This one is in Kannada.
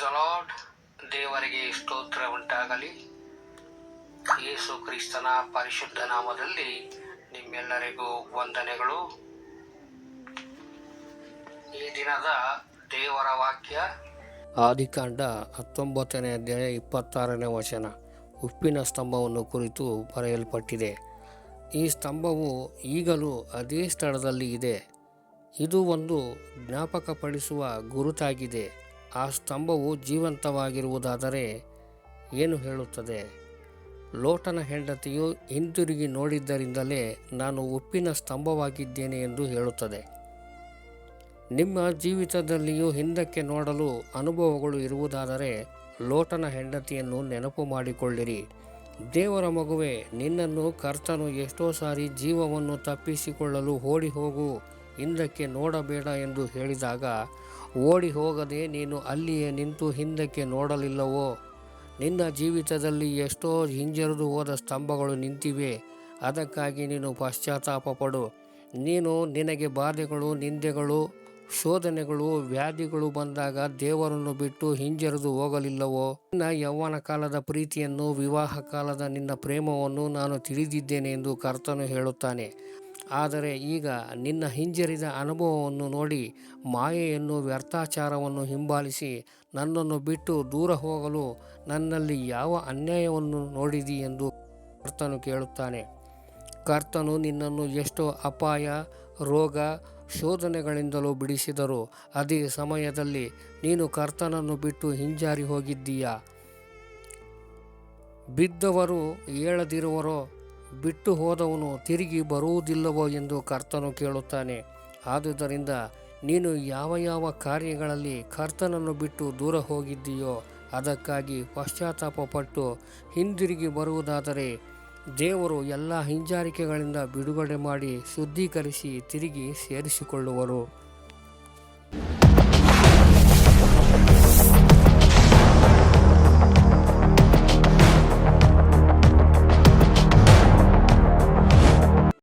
ಪ್ರೈಸ್ ಅಲಾಡ್ ದೇವರಿಗೆ ಸ್ತೋತ್ರ ಉಂಟಾಗಲಿ. ಯೇಸು ಕ್ರಿಸ್ತನ ಪರಿಶುದ್ಧ ನಾಮದಲ್ಲಿ ನಿಮ್ಮೆಲ್ಲರಿಗೂ ವಂದನೆಗಳು. ಈ ದಿನದ ದೇವರ ವಾಕ್ಯ. ಆದಿಕಾಂಡ ಹತ್ತೊಂಬತ್ತನೇ ಅಧ್ಯಾಯ ಇಪ್ಪತ್ತಾರನೇ ವಚನ. ಉಪ್ಪಿನ ಸ್ತಂಭವನ್ನು ಕುರಿತು ಬರೆಯಲ್ಪಟ್ಟಿದೆ. ಈ ಸ್ತಂಭವು ಈಗಲೂ ಅದೇ ಸ್ಥಳದಲ್ಲಿ ಇದೆ. ಇದು ಒಂದು ಜ್ಞಾಪಕಪಡಿಸುವ ಗುರುತಾಗಿದೆ. ಆ ಸ್ತಂಭವು ಜೀವಂತವಾಗಿರುವುದಾದರೆ ಏನು ಹೇಳುತ್ತದೆ? ಲೋಟನ ಹೆಂಡತಿಯು ಹಿಂದಿರುಗಿ ನೋಡಿದ್ದರಿಂದಲೇ ನಾನು ಉಪ್ಪಿನ ಸ್ತಂಭವಾಗಿದ್ದೇನೆ ಎಂದು ಹೇಳುತ್ತದೆ. ನಿಮ್ಮ ಜೀವಿತದಲ್ಲಿಯೂ ಹಿಂದಕ್ಕೆ ನೋಡಲು ಅನುಭವಗಳು ಇರುವುದಾದರೆ ಲೋಟನ ಹೆಂಡತಿಯನ್ನು ನೆನಪು ಮಾಡಿಕೊಳ್ಳಿರಿ. ದೇವರ ಮಗುವೆ ನಿನ್ನನ್ನು ಕರ್ತನು ಎಷ್ಟೋ ಸಾರಿ ಜೀವವನ್ನು ತಪ್ಪಿಸಿಕೊಳ್ಳಲು ಓಡಿ ಹೋಗು ಹಿಂದಕ್ಕೆ ನೋಡಬೇಡ ಎಂದು ಹೇಳಿದಾಗ, ಓಡಿ ಹೋಗದೆ ನೀನು ಅಲ್ಲಿಯೇ ನಿಂತು ಹಿಂದಕ್ಕೆ ನೋಡಲಿಲ್ಲವೋ? ನಿನ್ನ ಜೀವಿತದಲ್ಲಿ ಎಷ್ಟೋ ಹಿಂಜರಿದು ಹೋದ ಸ್ತಂಭಗಳು ನಿಂತಿವೆ, ಅದಕ್ಕಾಗಿ ನೀನು ಪಶ್ಚಾತ್ತಾಪ ಪಡು. ನೀನು ನಿನಗೆ ಬಾಧೆಗಳು, ನಿಂದೆಗಳು, ಶೋಧನೆಗಳು, ವ್ಯಾಧಿಗಳು ಬಂದಾಗ ದೇವರನ್ನು ಬಿಟ್ಟು ಹಿಂಜರಿದು ಹೋಗಲಿಲ್ಲವೋ? ನಿನ್ನ ಯೌವನ ಕಾಲದ ಪ್ರೀತಿಯನ್ನು, ವಿವಾಹ ಕಾಲದ ನಿನ್ನ ಪ್ರೇಮವನ್ನು ನಾನು ತಿಳಿದಿದ್ದೇನೆ ಎಂದು ಕರ್ತನು ಹೇಳುತ್ತಾನೆ. ಆದರೆ ಈಗ ನಿನ್ನ ಹಿಂಜರಿದ ಅನುಭವವನ್ನು ನೋಡಿ ಮಾಯೆಯನ್ನು ವ್ಯರ್ಥಾಚಾರವನ್ನು ಹಿಂಬಾಲಿಸಿ ನನ್ನನ್ನು ಬಿಟ್ಟು ದೂರ ಹೋಗಲು ನನ್ನಲ್ಲಿ ಯಾವ ಅನ್ಯಾಯವನ್ನು ನೋಡಿದಿ ಎಂದು ಕರ್ತನು ಕೇಳುತ್ತಾನೆ. ಕರ್ತನು ನಿನ್ನನ್ನು ಎಷ್ಟೋ ಅಪಾಯ, ರೋಗ, ಶೋಧನೆಗಳಿಂದಲೂ ಬಿಡಿಸಿದರು ಅದೇ ಸಮಯದಲ್ಲಿ ನೀನು ಕರ್ತನನ್ನು ಬಿಟ್ಟು ಹಿಂಜಾರಿ ಹೋಗಿದ್ದೀಯಾ? ಬಿದ್ದವರು ಏಳದಿರುವರೋ ಬಿಟ್ಟು ಹೋದವನು ತಿರುಗಿ ಬರುವುದಿಲ್ಲವೋ ಎಂದು ಕರ್ತನು ಕೇಳುತ್ತಾನೆ. ಆದುದರಿಂದ ನೀನು ಯಾವ ಯಾವ ಕಾರ್ಯಗಳಲ್ಲಿ ಕರ್ತನನ್ನು ಬಿಟ್ಟು ದೂರ ಹೋಗಿದ್ದೀಯೋ ಅದಕ್ಕಾಗಿ ಪಶ್ಚಾತ್ತಾಪ ಪಟ್ಟು ಹಿಂದಿರುಗಿ ಬರುವುದಾದರೆ ದೇವರು ಎಲ್ಲ ಹಿಂಜಾರಿಕೆಗಳಿಂದ ಬಿಡುಗಡೆ ಮಾಡಿ ಶುದ್ಧೀಕರಿಸಿ ತಿರುಗಿ ಸೇರಿಸಿಕೊಳ್ಳುವರು.